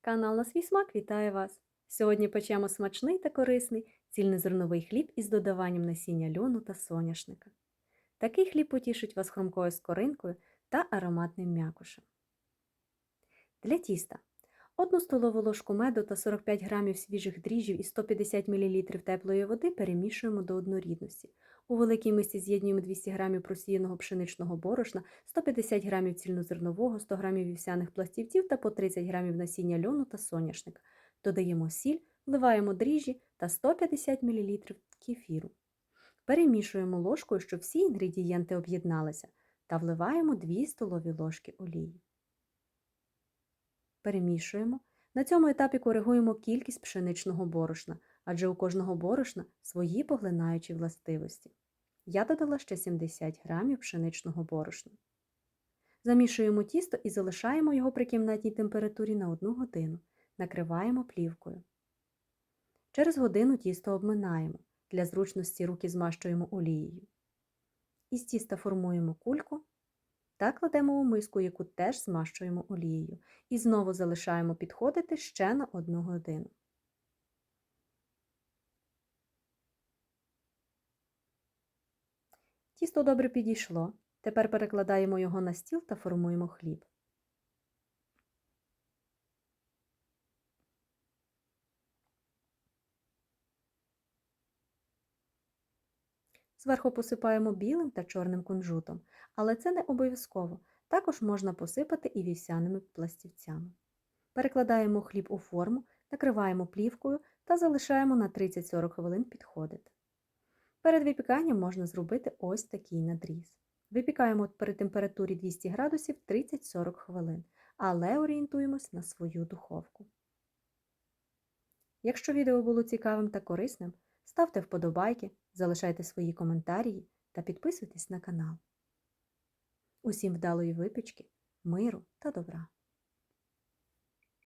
Канал на свій смак вітає вас! Сьогодні печемо смачний та корисний цільнозерновий хліб із додаванням насіння льону та соняшника. Такий хліб потішить вас хрумкою скоринкою та ароматним м'якушем. Для тіста 1 столову ложку меду та 45 г свіжих дріжджів і 150 мл теплої води перемішуємо до однорідності. У великій мисці з'єднуємо 200 г просіяного пшеничного борошна, 150 г цільнозернового, 100 г вівсяних пластівців та по 30 г насіння льону та соняшника. Додаємо сіль, вливаємо дріжджі та 150 мл кефіру. Перемішуємо ложкою, щоб всі інгредієнти об'єдналися, та вливаємо 2 столові ложки олії. Перемішуємо. На цьому етапі коригуємо кількість пшеничного борошна, адже у кожного борошна свої поглинаючі властивості. Я додала ще 70 г пшеничного борошна. Замішуємо тісто і залишаємо його при кімнатній температурі на 1 годину. Накриваємо плівкою. Через годину тісто обминаємо. Для зручності руки змащуємо олією. Із тіста формуємо кульку та кладемо у миску, яку теж змащуємо олією. І знову залишаємо підходити ще на 1 годину. Тісто добре підійшло. Тепер перекладаємо його на стіл та формуємо хліб. Зверху посипаємо білим та чорним кунжутом, але це не обов'язково. Також можна посипати і вівсяними пластівцями. Перекладаємо хліб у форму, накриваємо плівкою та залишаємо на 30-40 хвилин підходити. Перед випіканням можна зробити ось такий надріз. Випікаємо при температурі 200 градусів 30-40 хвилин, але орієнтуємось на свою духовку. Якщо відео було цікавим та корисним, ставте вподобайки, залишайте свої коментарі та підписуйтесь на канал. Усім вдалої випічки, миру та добра!